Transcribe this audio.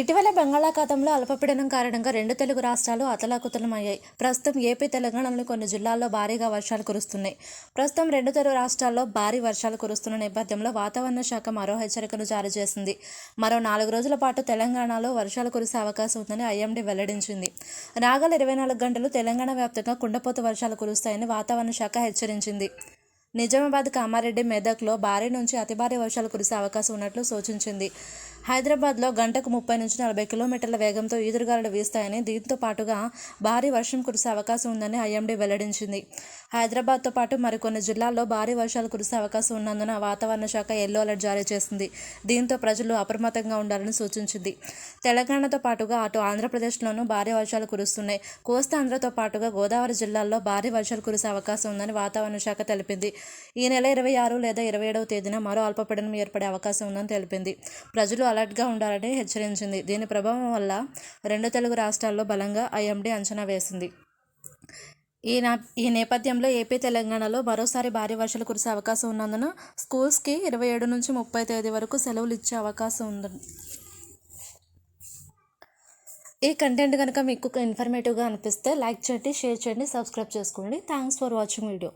ఇటీవల బంగాళాఖాతంలో అల్పపీడనం కారణంగా రెండు తెలుగు రాష్ట్రాలు అతలాకుతలమయ్యాయి. ప్రస్తుతం ఏపీ తెలంగాణలోని కొన్ని జిల్లాల్లో భారీగా వర్షాలు కురుస్తున్నాయి. ప్రస్తుతం రెండు తెలుగు రాష్ట్రాల్లో భారీ వర్షాలు కురుస్తున్న నేపథ్యంలో వాతావరణ శాఖ మరో హెచ్చరికను జారీ చేసింది. మరో నాలుగు రోజుల పాటు తెలంగాణలో వర్షాలు కురిసే అవకాశం ఉందని ఐఎండీ వెల్లడించింది. రాగల ఇరవై నాలుగు గంటలు తెలంగాణ వ్యాప్తంగా కుండపోత వర్షాలు కురుస్తాయని వాతావరణ శాఖ హెచ్చరించింది. నిజామాబాద్ కామారెడ్డి మెదక్లో భారీ నుంచి అతి భారీ వర్షాలు కురిసే అవకాశం ఉన్నట్లు సూచించింది. హైదరాబాద్లో గంటకు ముప్పై నుంచి నలభై కిలోమీటర్ల వేగంతో ఈదురుగాలులు వీస్తాయని దీంతో పాటుగా భారీ వర్షం కురిసే అవకాశం ఉందని ఐఎండీ వెల్లడించింది. హైదరాబాద్తో పాటు మరికొన్ని జిల్లాల్లో భారీ వర్షాలు కురిసే అవకాశం ఉన్నందున వాతావరణ శాఖ ఎల్లో అలర్ట్ జారీ చేసింది. దీంతో ప్రజలు అప్రమత్తంగా ఉండాలని సూచించింది. తెలంగాణతో పాటుగా అటు ఆంధ్రప్రదేశ్లోనూ భారీ వర్షాలు కురుస్తున్నాయి. కోస్తాంధ్రతో పాటుగా గోదావరి జిల్లాల్లో భారీ వర్షాలు కురిసే అవకాశం ఉందని వాతావరణ శాఖ తెలిపింది. ఈ నెల ఇరవై ఆరు లేదా ఇరవై ఏడవ తేదీన మరో అల్పపీడనం ఏర్పడే అవకాశం ఉందని తెలిపింది. ప్రజలు అలర్ట్గా ఉండాలని హెచ్చరించింది. దీని ప్రభావం వల్ల రెండు తెలుగు రాష్ట్రాల్లో బలంగా ఐఎండీ అంచనా వేసింది. ఈ నా ఈ నేపథ్యంలో ఏపీ తెలంగాణలో మరోసారి భారీ వర్షాలు కురిసే అవకాశం ఉన్నందున స్కూల్స్కి ఇరవై ఏడు నుంచి ముప్పై తేదీ వరకు సెలవులు ఇచ్చే అవకాశం ఉంది ఈ కంటెంట్ కనుక మీకు ఇన్ఫర్మేటివ్గా అనిపిస్తే లైక్ చేయండి షేర్ చేయండి సబ్స్క్రైబ్ చేసుకోండి. Thanks for watching video.